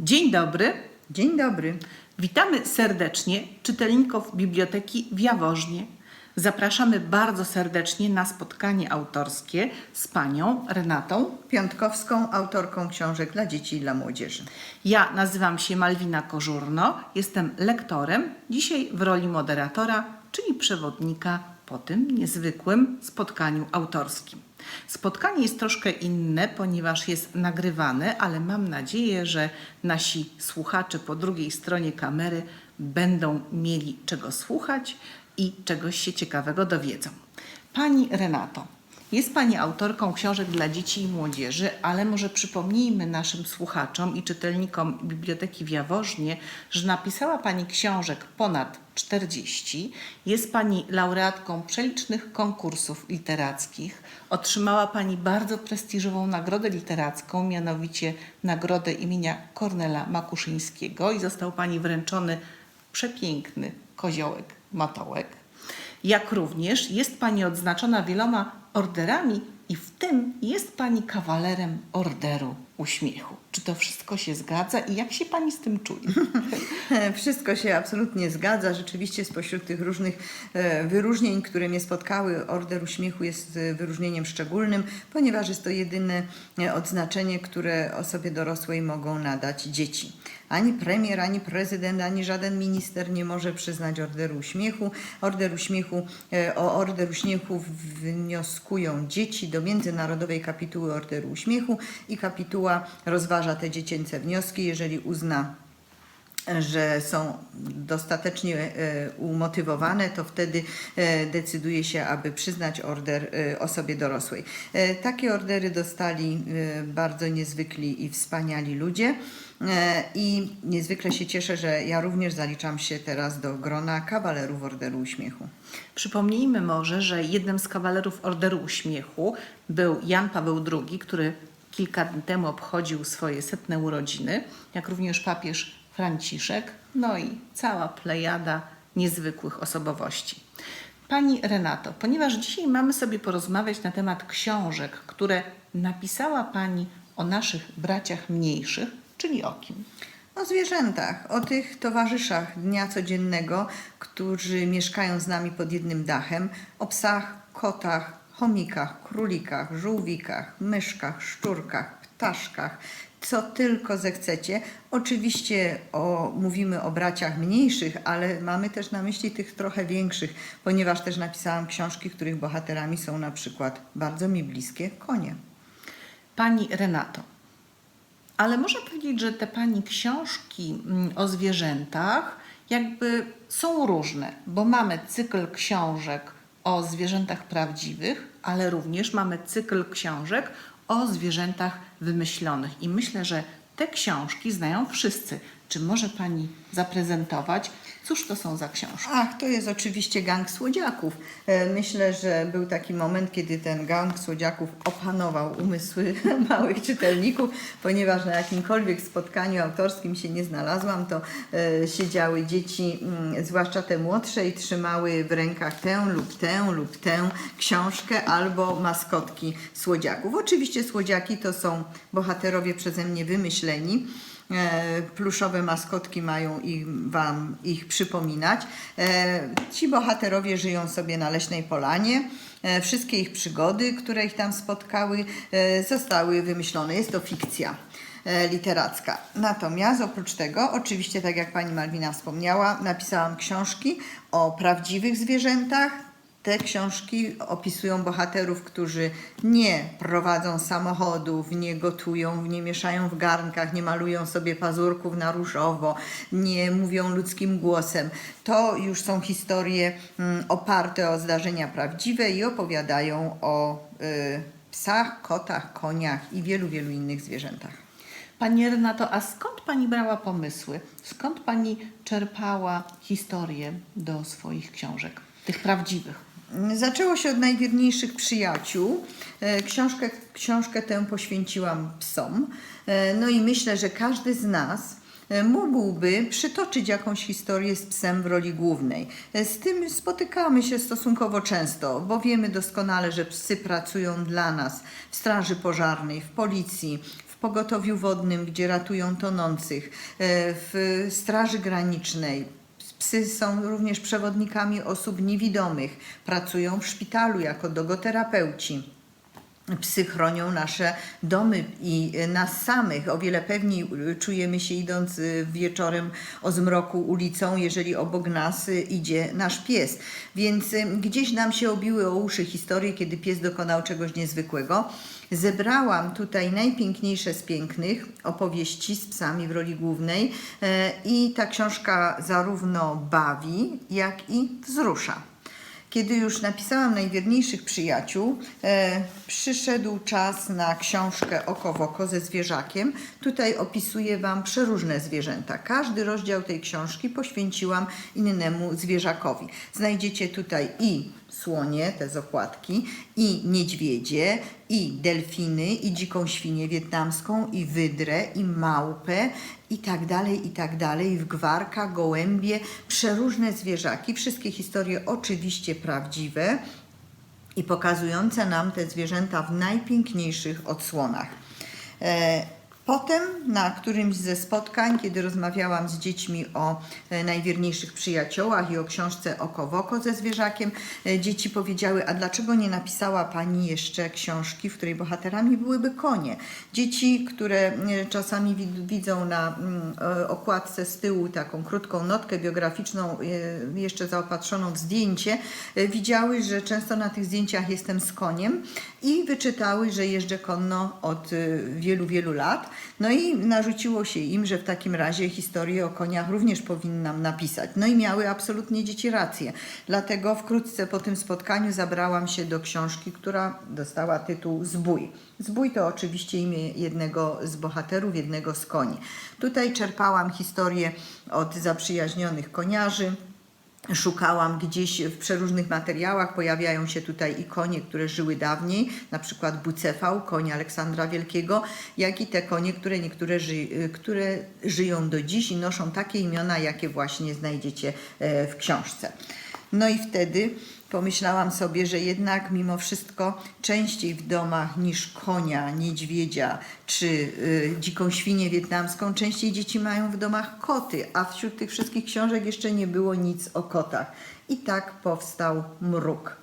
Dzień dobry. Dzień dobry. Witamy serdecznie czytelników Biblioteki w Jaworznie. Zapraszamy bardzo serdecznie na spotkanie autorskie z panią Renatą. Piątkowską, autorką książek dla dzieci i dla młodzieży. Ja nazywam się Malwina Kożurno, jestem lektorem, dzisiaj w roli moderatora, czyli przewodnika po tym niezwykłym spotkaniu autorskim. Spotkanie jest troszkę inne, ponieważ jest nagrywane, ale mam nadzieję, że nasi słuchacze po drugiej stronie kamery będą mieli czego słuchać i czegoś się ciekawego dowiedzą. Pani Renato, jest Pani autorką książek dla dzieci i młodzieży, ale może przypomnijmy naszym słuchaczom i czytelnikom Biblioteki w Jaworznie, że napisała Pani książek ponad 40. Jest Pani laureatką przelicznych konkursów literackich. Otrzymała Pani bardzo prestiżową nagrodę literacką, mianowicie nagrodę imienia Kornela Makuszyńskiego i został Pani wręczony przepiękny koziołek matołek jak również jest Pani odznaczona wieloma orderami i w tym jest Pani kawalerem Orderu Uśmiechu. Czy to wszystko się zgadza i jak się Pani z tym czuje? Wszystko się absolutnie zgadza. Rzeczywiście spośród tych różnych e, wyróżnień, które mnie spotkały, Order Uśmiechu jest e, wyróżnieniem szczególnym, ponieważ jest to jedyne e, odznaczenie, które osobie dorosłej mogą nadać dzieci. Ani premier, ani prezydent, ani żaden minister nie może przyznać Orderu Uśmiechu. Order Uśmiechu, o Order Uśmiechu wnioskują dzieci do Międzynarodowej Kapituły Orderu Uśmiechu i kapituła rozważa te dziecięce wnioski, jeżeli uzna że są dostatecznie e, umotywowane, to wtedy e, decyduje się, aby przyznać order e, osobie dorosłej. Takie ordery dostali bardzo niezwykli i wspaniali ludzie. I niezwykle się cieszę, że ja również zaliczam się teraz do grona kawalerów Orderu Uśmiechu. Przypomnijmy może, że jednym z kawalerów Orderu Uśmiechu był Jan Paweł II, który kilka dni temu obchodził swoje setne urodziny, jak również papież Franciszek, no i cała plejada niezwykłych osobowości. Pani Renato, ponieważ dzisiaj mamy sobie porozmawiać na temat książek, które napisała Pani o naszych braciach mniejszych, czyli o kim? O zwierzętach, o tych towarzyszach dnia codziennego, którzy mieszkają z nami pod jednym dachem, o psach, kotach, chomikach, królikach, żółwikach, myszkach, szczurkach, ptaszkach, co tylko zechcecie. Oczywiście o, mówimy o braciach mniejszych, ale mamy też na myśli tych trochę większych, ponieważ też napisałam książki, których bohaterami są na przykład bardzo mi bliskie konie. Pani Renato, ale można powiedzieć, że te Pani książki mm, o zwierzętach jakby są różne, bo mamy cykl książek o zwierzętach prawdziwych, ale również mamy cykl książek o zwierzętach wymyślonych. I myślę, że te książki znają wszyscy. Czy może Pani zaprezentować, cóż to są za książki? Ach, to jest oczywiście gang słodziaków. E, Myślę, że był taki moment, kiedy ten gang słodziaków opanował umysły małych czytelników, ponieważ na jakimkolwiek spotkaniu autorskim się nie znalazłam, to e, siedziały dzieci, mm, zwłaszcza te młodsze, i trzymały w rękach tę lub tę lub tę książkę albo maskotki słodziaków. Oczywiście słodziaki to są bohaterowie przeze mnie wymyśleni. E, Pluszowe maskotki mają ich, Wam ich przypominać. E, Ci bohaterowie żyją sobie na leśnej polanie. E, Wszystkie ich przygody, które ich tam spotkały, zostały wymyślone. Jest to fikcja literacka. Natomiast oprócz tego, oczywiście, tak jak pani Malwina wspomniała, napisałam książki o prawdziwych zwierzętach, te książki opisują bohaterów, którzy nie prowadzą samochodów, nie gotują, nie mieszają w garnkach, nie malują sobie pazurków na różowo, nie mówią ludzkim głosem. To już są historie mm, oparte o zdarzenia prawdziwe i opowiadają o y, psach, kotach, koniach i wielu, wielu innych zwierzętach. Pani Renato, a skąd Pani brała pomysły? Skąd Pani czerpała historie do swoich książek, tych prawdziwych? Zaczęło się od najwierniejszych przyjaciół. E, Książkę, książkę tę poświęciłam psom. E, No i myślę, że każdy z nas e, mógłby przytoczyć jakąś historię z psem w roli głównej. Z tym spotykamy się stosunkowo często, bo wiemy doskonale, że psy pracują dla nas w straży pożarnej, w policji, w pogotowiu wodnym, gdzie ratują tonących, w Straży Granicznej. Psy są również przewodnikami osób niewidomych, pracują w szpitalu jako dogoterapeuci. Psy chronią nasze domy i e, nas samych. O wiele pewniej e, czujemy się idąc e, wieczorem o zmroku ulicą, jeżeli obok nas idzie nasz pies. Więc gdzieś nam się obiły o uszy historie, kiedy pies dokonał czegoś niezwykłego. Zebrałam tutaj najpiękniejsze z pięknych opowieści z psami w roli głównej i ta książka zarówno bawi, jak i wzrusza. Kiedy już napisałam najwierniejszych przyjaciół, e, przyszedł czas na książkę Oko w oko ze zwierzakiem. Tutaj opisuję Wam przeróżne zwierzęta. Każdy rozdział tej książki poświęciłam innemu zwierzakowi. Znajdziecie tutaj i słonie, te z okładki, i niedźwiedzie, i delfiny, i dziką świnię wietnamską, i wydrę, i małpę, i tak dalej, i tak dalej, w gwarka, gołębie, przeróżne zwierzaki, wszystkie historie oczywiście prawdziwe i pokazujące nam te zwierzęta w najpiękniejszych odsłonach. E, Potem na którymś ze spotkań, kiedy rozmawiałam z dziećmi o e, najwierniejszych przyjaciołach i o książce Oko w oko ze zwierzakiem, e, dzieci powiedziały, a dlaczego nie napisała Pani jeszcze książki, w której bohaterami byłyby konie? Dzieci, które e, czasami wid- widzą na mm, okładce z tyłu taką krótką notkę biograficzną, jeszcze zaopatrzoną w zdjęcie, widziały, że często na tych zdjęciach jestem z koniem i wyczytały, że jeżdżę konno od wielu, wielu lat. No i narzuciło się im, że w takim razie historię o koniach również powinnam napisać. No i miały absolutnie dzieci rację. Dlatego wkrótce po tym spotkaniu zabrałam się do książki, która dostała tytuł Zbój. Zbój to oczywiście imię jednego z bohaterów, jednego z koni. Tutaj czerpałam historię od zaprzyjaźnionych koniarzy, Szukałam gdzieś w przeróżnych materiałach, pojawiają się tutaj i konie, które żyły dawniej, na przykład bucefał, koń Aleksandra Wielkiego, jak i te konie, które niektóre ży, które żyją do dziś i noszą takie imiona, jakie właśnie znajdziecie e, w książce. No i wtedy pomyślałam sobie, że jednak mimo wszystko częściej w domach niż konia, niedźwiedzia czy y, dziką świnię wietnamską, częściej dzieci mają w domach koty, a wśród tych wszystkich książek jeszcze nie było nic o kotach. I tak powstał mruk.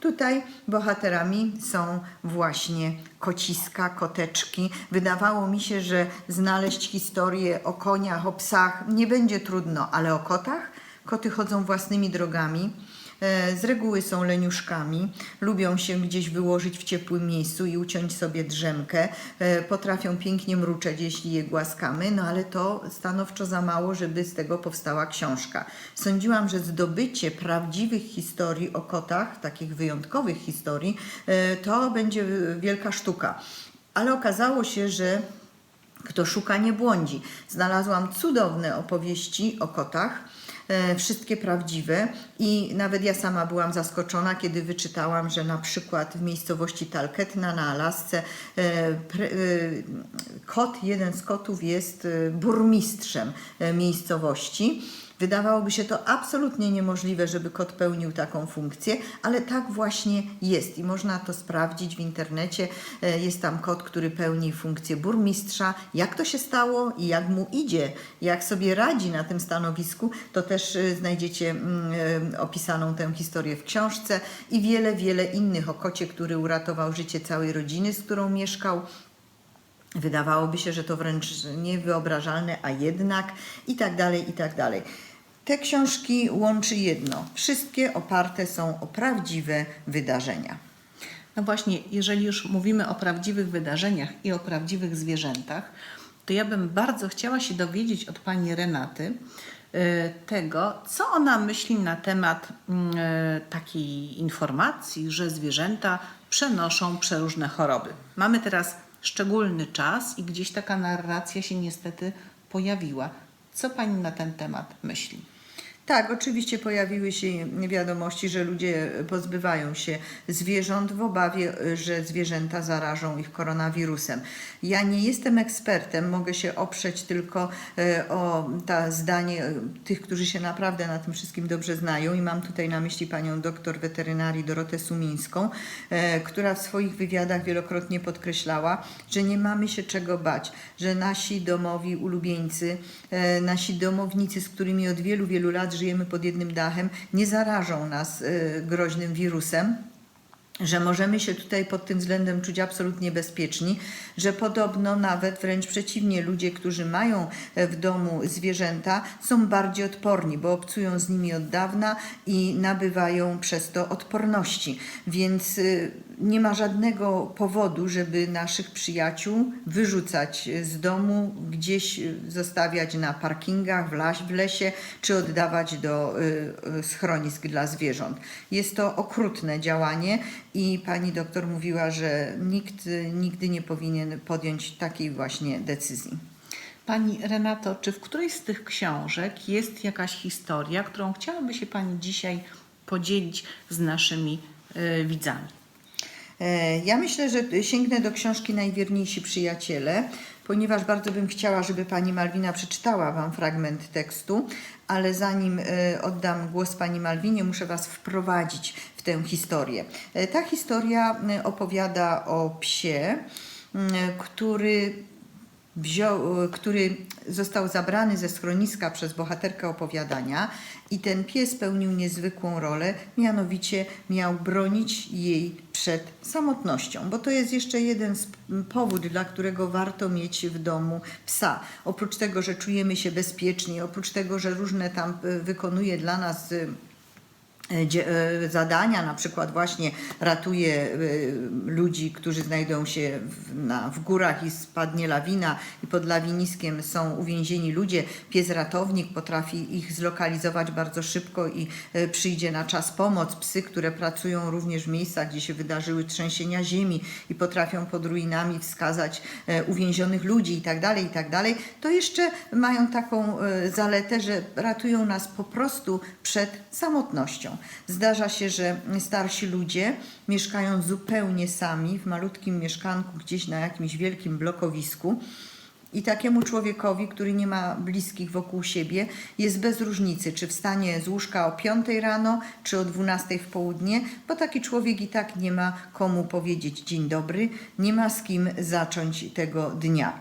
Tutaj bohaterami są właśnie kociska, koteczki. Wydawało mi się, że znaleźć historię o koniach, o psach nie będzie trudno, ale o kotach? Koty chodzą własnymi drogami. E, Z reguły są leniuszkami, lubią się gdzieś wyłożyć w ciepłym miejscu i uciąć sobie drzemkę. E, Potrafią pięknie mruczeć, jeśli je głaskamy, no ale to stanowczo za mało, żeby z tego powstała książka. Sądziłam, że zdobycie prawdziwych historii o kotach, takich wyjątkowych historii, e, to będzie wielka sztuka. Ale okazało się, że kto szuka, nie błądzi. Znalazłam cudowne opowieści o kotach, wszystkie prawdziwe i nawet ja sama byłam zaskoczona, kiedy wyczytałam, że na przykład w miejscowości Talketna na Alasce e, e, kot, jeden z kotów jest e, burmistrzem e, miejscowości. Wydawałoby się to absolutnie niemożliwe, żeby kot pełnił taką funkcję, ale tak właśnie jest i można to sprawdzić w internecie. E, Jest tam kot, który pełni funkcję burmistrza. Jak to się stało i jak mu idzie, jak sobie radzi na tym stanowisku, to też e, znajdziecie mm, e, opisaną tę historię w książce i wiele, wiele innych o kocie, który uratował życie całej rodziny, z którą mieszkał. Wydawałoby się, że to wręcz niewyobrażalne, a jednak i tak dalej, i tak dalej. Te książki łączy jedno. Wszystkie oparte są o prawdziwe wydarzenia. No właśnie, jeżeli już mówimy o prawdziwych wydarzeniach i o prawdziwych zwierzętach, to ja bym bardzo chciała się dowiedzieć od pani Renaty e, tego, co ona myśli na temat mm, e, takiej informacji, że zwierzęta przenoszą przeróżne choroby. Mamy teraz szczególny czas i gdzieś taka narracja się niestety pojawiła. Co pani na ten temat myśli? Tak, oczywiście pojawiły się wiadomości, że ludzie pozbywają się zwierząt w obawie, że zwierzęta zarażą ich koronawirusem. Ja nie jestem ekspertem, mogę się oprzeć tylko e, o ta zdanie e, tych, którzy się naprawdę na tym wszystkim dobrze znają i mam tutaj na myśli panią doktor weterynarii Dorotę Sumińską, e, która w swoich wywiadach wielokrotnie podkreślała, że nie mamy się czego bać, że nasi domowi ulubieńcy, e, nasi domownicy, z którymi od wielu, wielu lat żyjemy pod jednym dachem, nie zarażą nas e, groźnym wirusem że możemy się tutaj pod tym względem czuć absolutnie bezpieczni, że podobno nawet wręcz przeciwnie, ludzie, którzy mają e, w domu zwierzęta, są bardziej odporni, bo obcują z nimi od dawna i nabywają przez to odporności. Więc y, nie ma żadnego powodu, żeby naszych przyjaciół wyrzucać z domu, gdzieś y, zostawiać na parkingach, w, lesie, czy oddawać do y, y, schronisk dla zwierząt. Jest to okrutne działanie i pani doktor mówiła, że nikt nigdy nie powinien podjąć takiej właśnie decyzji. Pani Renato, czy w którejś z tych książek jest jakaś historia, którą chciałaby się Pani dzisiaj podzielić z naszymi y, widzami? E, Ja myślę, że sięgnę do książki Najwierniejsi Przyjaciele, ponieważ bardzo bym chciała, żeby pani Malwina przeczytała wam fragment tekstu, ale zanim e, oddam głos pani Malwinie, muszę was wprowadzić w tę historię. E, Ta historia opowiada o psie, m, który wziął, który został zabrany ze schroniska przez bohaterkę opowiadania i ten pies pełnił niezwykłą rolę, mianowicie miał bronić jej przed samotnością, bo to jest jeszcze jeden powód, dla którego warto mieć w domu psa. Oprócz tego, że czujemy się bezpieczni, oprócz tego, że różne tam y, wykonuje dla nas y, zadania, na przykład właśnie ratuje e, ludzi, którzy znajdą się w, na, w górach i spadnie lawina i pod lawiniskiem są uwięzieni ludzie. Pies ratownik potrafi ich zlokalizować bardzo szybko i e, przyjdzie na czas pomoc. Psy, które pracują również w miejscach, gdzie się wydarzyły trzęsienia ziemi i potrafią pod ruinami wskazać e, uwięzionych ludzi i tak dalej, i tak to jeszcze mają taką e, zaletę, że ratują nas po prostu przed samotnością. Zdarza się, że starsi ludzie mieszkają zupełnie sami w malutkim mieszkanku gdzieś na jakimś wielkim blokowisku. I takiemu człowiekowi, który nie ma bliskich wokół siebie, jest bez różnicy, czy wstanie z łóżka o 5 rano, czy o 12 w południe, bo taki człowiek i tak nie ma komu powiedzieć dzień dobry, nie ma z kim zacząć tego dnia.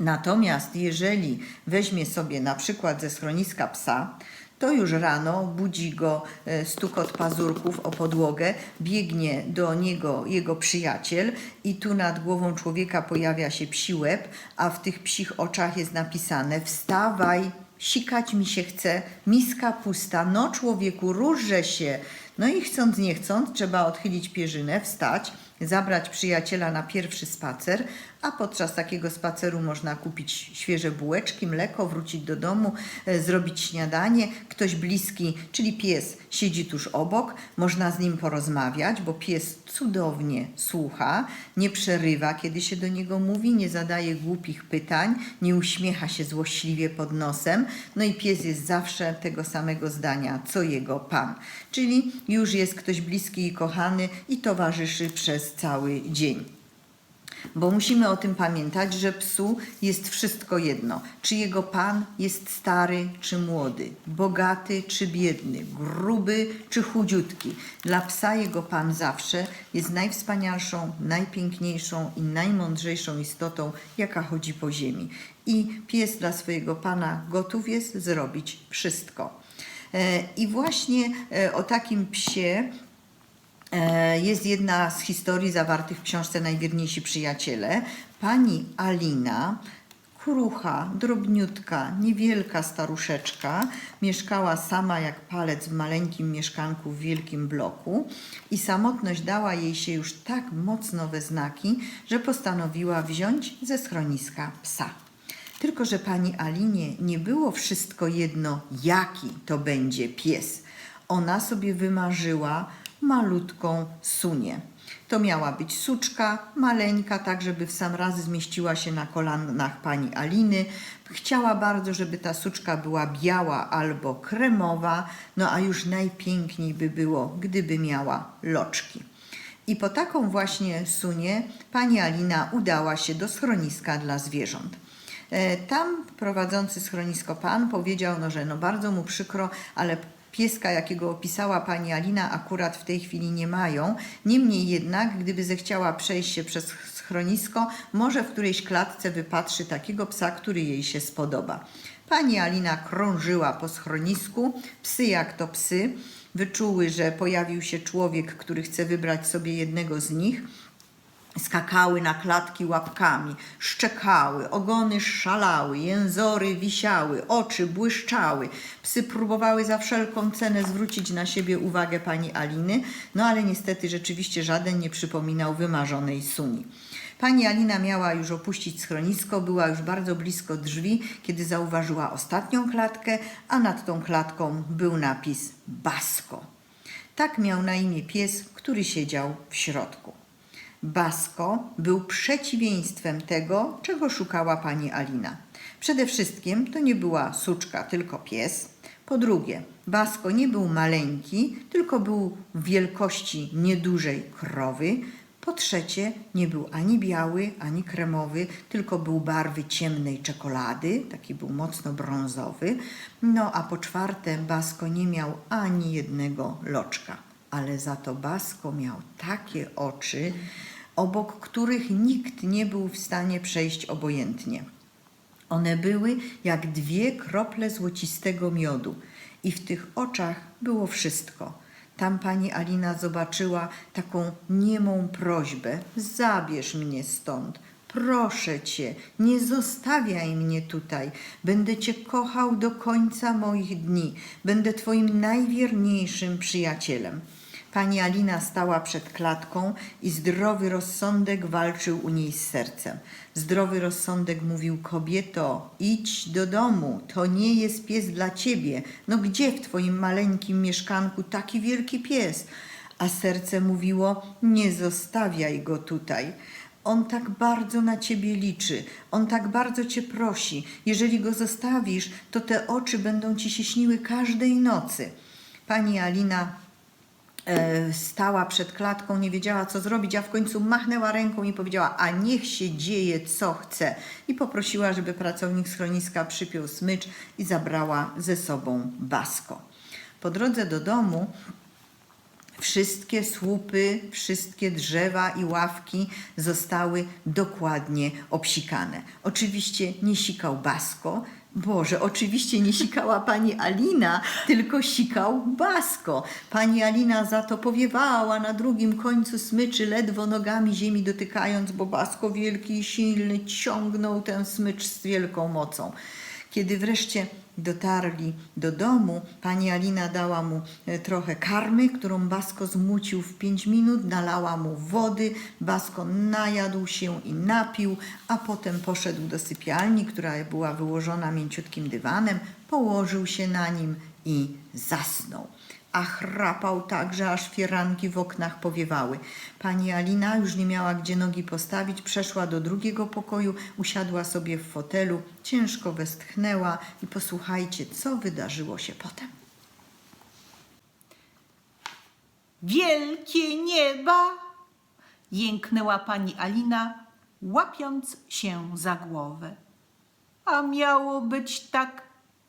Natomiast jeżeli weźmie sobie na przykład ze schroniska psa, to już rano budzi go e, stukot pazurków o podłogę, biegnie do niego jego przyjaciel i tu nad głową człowieka pojawia się psi łeb, a w tych psich oczach jest napisane wstawaj, sikać mi się chce, miska pusta, no człowieku, róże się. No i chcąc nie chcąc, trzeba odchylić pierzynę, wstać, zabrać przyjaciela na pierwszy spacer, a podczas takiego spaceru można kupić świeże bułeczki, mleko, wrócić do domu, e, zrobić śniadanie. Ktoś bliski, czyli pies, siedzi tuż obok, można z nim porozmawiać, bo pies cudownie słucha, nie przerywa, kiedy się do niego mówi, nie zadaje głupich pytań, nie uśmiecha się złośliwie pod nosem. No i pies jest zawsze tego samego zdania, co jego pan. Czyli już jest ktoś bliski i kochany i towarzyszy przez cały dzień. Bo musimy o tym pamiętać, że psu jest wszystko jedno. Czy jego pan jest stary czy młody, bogaty czy biedny, gruby czy chudziutki. Dla psa jego pan zawsze jest najwspanialszą, najpiękniejszą i najmądrzejszą istotą, jaka chodzi po ziemi. I pies dla swojego pana gotów jest zrobić wszystko. E, I właśnie e, o takim psie Jest jedna z historii zawartych w książce Najwierniejsi Przyjaciele. Pani Alina, krucha, drobniutka, niewielka staruszeczka, mieszkała sama jak palec w maleńkim mieszkanku w wielkim bloku i samotność dała jej się już tak mocno we znaki, że postanowiła wziąć ze schroniska psa. Tylko, że pani Alinie nie było wszystko jedno, jaki to będzie pies. Ona sobie wymarzyła malutką sunię. To miała być suczka, maleńka, tak żeby w sam raz zmieściła się na kolanach pani Aliny. Chciała bardzo, żeby ta suczka była biała albo kremowa, no a już najpiękniej by było, gdyby miała loczki. I po taką właśnie sunię pani Alina udała się do schroniska dla zwierząt. E, Tam prowadzący schronisko pan powiedział, no, że no bardzo mu przykro, ale pieska, jakiego opisała pani Alina, akurat w tej chwili nie mają. Niemniej jednak, gdyby zechciała przejść się przez schronisko, może w którejś klatce wypatrzy takiego psa, który jej się spodoba. Pani Alina krążyła po schronisku, psy jak to psy, wyczuły, że pojawił się człowiek, który chce wybrać sobie jednego z nich skakały na klatki łapkami, szczekały, ogony szalały, jęzory wisiały, oczy błyszczały. Psy próbowały za wszelką cenę zwrócić na siebie uwagę pani Aliny, no ale niestety rzeczywiście żaden nie przypominał wymarzonej suni. Pani Alina miała już opuścić schronisko, była już bardzo blisko drzwi, kiedy zauważyła ostatnią klatkę, a nad tą klatką był napis Basko. Tak miał na imię pies, który siedział w środku. Basko był przeciwieństwem tego, czego szukała pani Alina. Przede wszystkim to nie była suczka, tylko pies. Po drugie, Basko nie był maleńki, tylko był wielkości niedużej krowy. Po trzecie, nie był ani biały, ani kremowy, tylko był barwy ciemnej czekolady, taki był mocno brązowy. No a po czwarte, Basko nie miał ani jednego loczka ale za to Basko miał takie oczy, obok których nikt nie był w stanie przejść obojętnie. One były jak dwie krople złocistego miodu i w tych oczach było wszystko. Tam pani Alina zobaczyła taką niemą prośbę: zabierz mnie stąd. Proszę cię, nie zostawiaj mnie tutaj. Będę cię kochał do końca moich dni. Będę twoim najwierniejszym przyjacielem. Pani Alina stała przed klatką i zdrowy rozsądek walczył u niej z sercem. Zdrowy rozsądek mówił: Kobieto, idź do domu, to nie jest pies dla ciebie. No gdzie w twoim maleńkim mieszkanku taki wielki pies? A serce mówiło: Nie zostawiaj go tutaj. On tak bardzo na ciebie liczy, on tak bardzo cię prosi. Jeżeli go zostawisz, to te oczy będą ci się śniły każdej nocy. Pani Alina stała przed klatką, nie wiedziała co zrobić, a w końcu machnęła ręką i powiedziała: A niech się dzieje co chce. I poprosiła, żeby pracownik schroniska przypiął smycz i zabrała ze sobą Basko. Po drodze do domu Wszystkie słupy, wszystkie drzewa i ławki zostały dokładnie obsikane. Oczywiście nie sikał Basko, Boże, oczywiście nie sikała pani Alina, tylko sikał Basko. Pani Alina za to powiewała na drugim końcu smyczy, ledwo nogami ziemi dotykając, bo Basko wielki i silny ciągnął ten smycz z wielką mocą. Kiedy wreszcie dotarli do domu, pani Alina dała mu e, trochę karmy, którą Basko zmucił w pięć minut, nalała mu wody, Basko najadł się i napił, a potem poszedł do sypialni, która była wyłożona mięciutkim dywanem, położył się na nim i zasnął a chrapał tak, że aż firanki w oknach powiewały. Pani Alina już nie miała gdzie nogi postawić, przeszła do drugiego pokoju, usiadła sobie w fotelu, ciężko westchnęła i posłuchajcie, co wydarzyło się potem. Wielkie nieba! Jęknęła pani Alina, łapiąc się za głowę. A miało być tak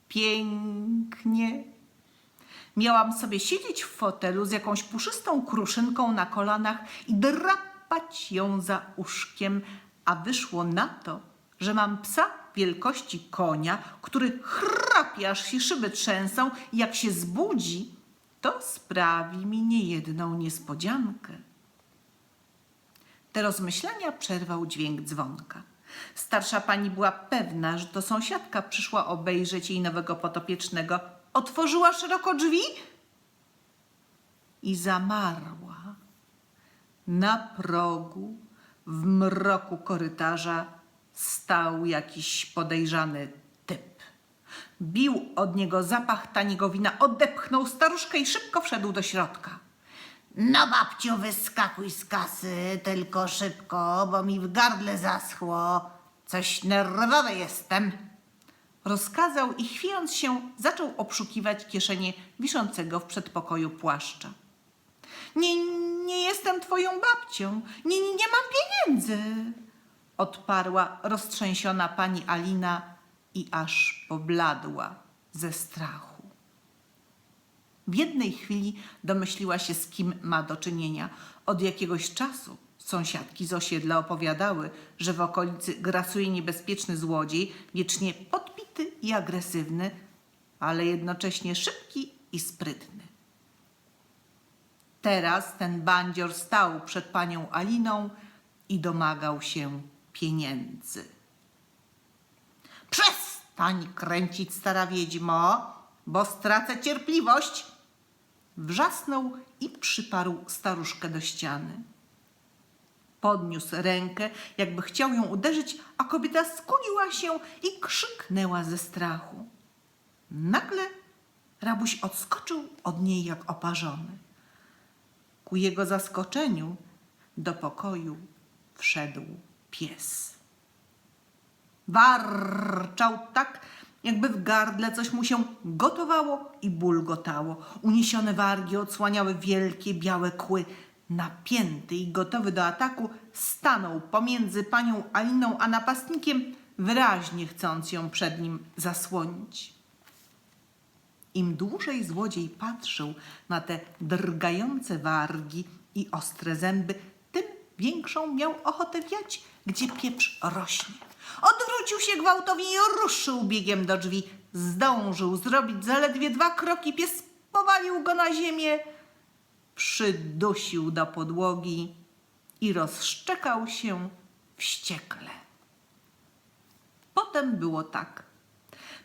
pięknie. Miałam sobie siedzieć w fotelu z jakąś puszystą kruszynką na kolanach i drapać ją za uszkiem, a wyszło na to, że mam psa wielkości konia, który chrapie, aż się szyby trzęsą i jak się zbudzi, to sprawi mi niejedną niespodziankę. Te rozmyślania przerwał dźwięk dzwonka. Starsza pani była pewna, że to sąsiadka przyszła obejrzeć jej nowego potopiecznego. Otworzyła szeroko drzwi i zamarła. Na progu, w mroku korytarza, stał jakiś podejrzany typ. Bił od niego zapach taniego wina, odepchnął staruszkę i szybko wszedł do środka. No babciu, wyskakuj z kasy, tylko szybko, bo mi w gardle zaschło. Coś nerwowy jestem. Rozkazał i chwiejąc się, zaczął obszukiwać kieszenie wiszącego w przedpokoju płaszcza. Nie, nie jestem twoją babcią. Nie, nie, mam pieniędzy. Odparła roztrzęsiona pani Alina i aż pobladła ze strachu. W jednej chwili domyśliła się, z kim ma do czynienia. Od jakiegoś czasu sąsiadki z osiedla opowiadały, że w okolicy grasuje niebezpieczny złodziej, wiecznie i agresywny, ale jednocześnie szybki i sprytny. Teraz ten bandzior stał przed panią Aliną i domagał się pieniędzy. Przestań kręcić, stara wiedźmo, bo stracę cierpliwość. Wrzasnął i przyparł staruszkę do ściany. Podniósł rękę, jakby chciał ją uderzyć, a kobieta skuliła się i krzyknęła ze strachu. Nagle rabuś odskoczył od niej jak oparzony. Ku jego zaskoczeniu do pokoju wszedł pies. Warczał tak, jakby w gardle coś mu się gotowało i bulgotało. Uniesione wargi odsłaniały wielkie białe kły. Napięty i gotowy do ataku, stanął pomiędzy panią Aliną a napastnikiem, wyraźnie chcąc ją przed nim zasłonić. Im dłużej złodziej patrzył na te drgające wargi i ostre zęby, tym większą miał ochotę wiać, gdzie pieprz rośnie. Odwrócił się gwałtownie i ruszył biegiem do drzwi. Zdążył zrobić zaledwie dwa kroki, pies powalił go na ziemię, przydusił do podłogi i rozszczekał się wściekle. Potem było tak.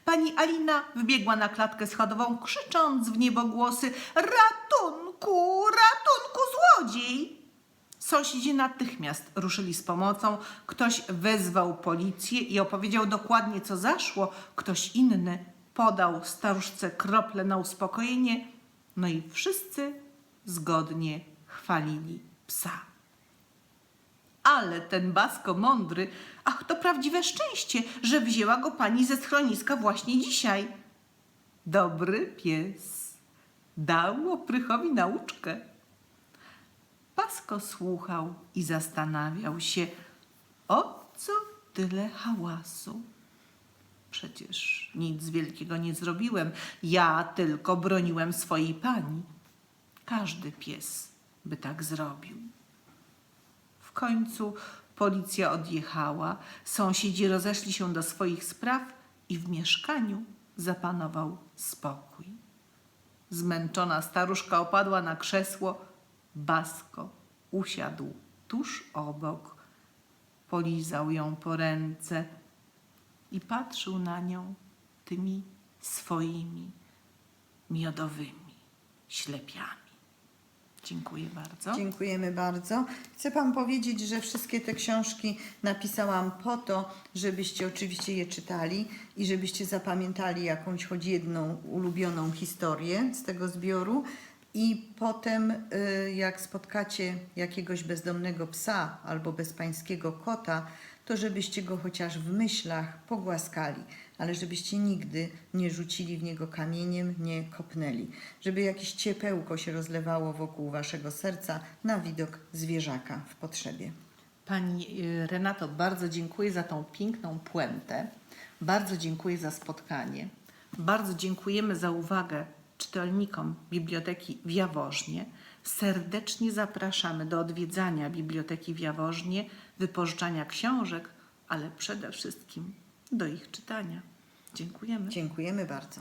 Pani Alina wbiegła na klatkę schodową, krzycząc w niebogłosy: Ratunku, ratunku, złodziej! Sąsiedzi natychmiast ruszyli z pomocą. Ktoś wezwał policję i opowiedział dokładnie, co zaszło. Ktoś inny podał staruszce krople na uspokojenie. No i wszyscy zgodnie chwalili psa. Ale ten Basko mądry, ach, to prawdziwe szczęście, że wzięła go pani ze schroniska właśnie dzisiaj. Dobry pies dał oprychowi nauczkę. Basko słuchał i zastanawiał się, o co tyle hałasu. Przecież nic wielkiego nie zrobiłem, ja tylko broniłem swojej pani. Każdy pies by tak zrobił. W końcu policja odjechała, sąsiedzi rozeszli się do swoich spraw i w mieszkaniu zapanował spokój. Zmęczona staruszka opadła na krzesło, Basko usiadł tuż obok, polizał ją po ręce i patrzył na nią tymi swoimi miodowymi ślepiami. Dziękuję bardzo. Dziękujemy bardzo. Chcę Wam powiedzieć, że wszystkie te książki napisałam po to, żebyście oczywiście je czytali i żebyście zapamiętali jakąś choć jedną ulubioną historię z tego zbioru. I potem, y, jak spotkacie jakiegoś bezdomnego psa albo bezpańskiego kota, to żebyście go chociaż w myślach pogłaskali, ale żebyście nigdy nie rzucili w niego kamieniem, nie kopnęli, żeby jakieś ciepełko się rozlewało wokół waszego serca na widok zwierzaka w potrzebie. Pani y, Renato, bardzo dziękuję za tą piękną puentę. Bardzo dziękuję za spotkanie. Bardzo dziękujemy za uwagę czytelnikom Biblioteki w Jaworznie. Serdecznie zapraszamy do odwiedzania Biblioteki w Jaworznie, wypożyczania książek, ale przede wszystkim do ich czytania. Dziękujemy. Dziękujemy bardzo.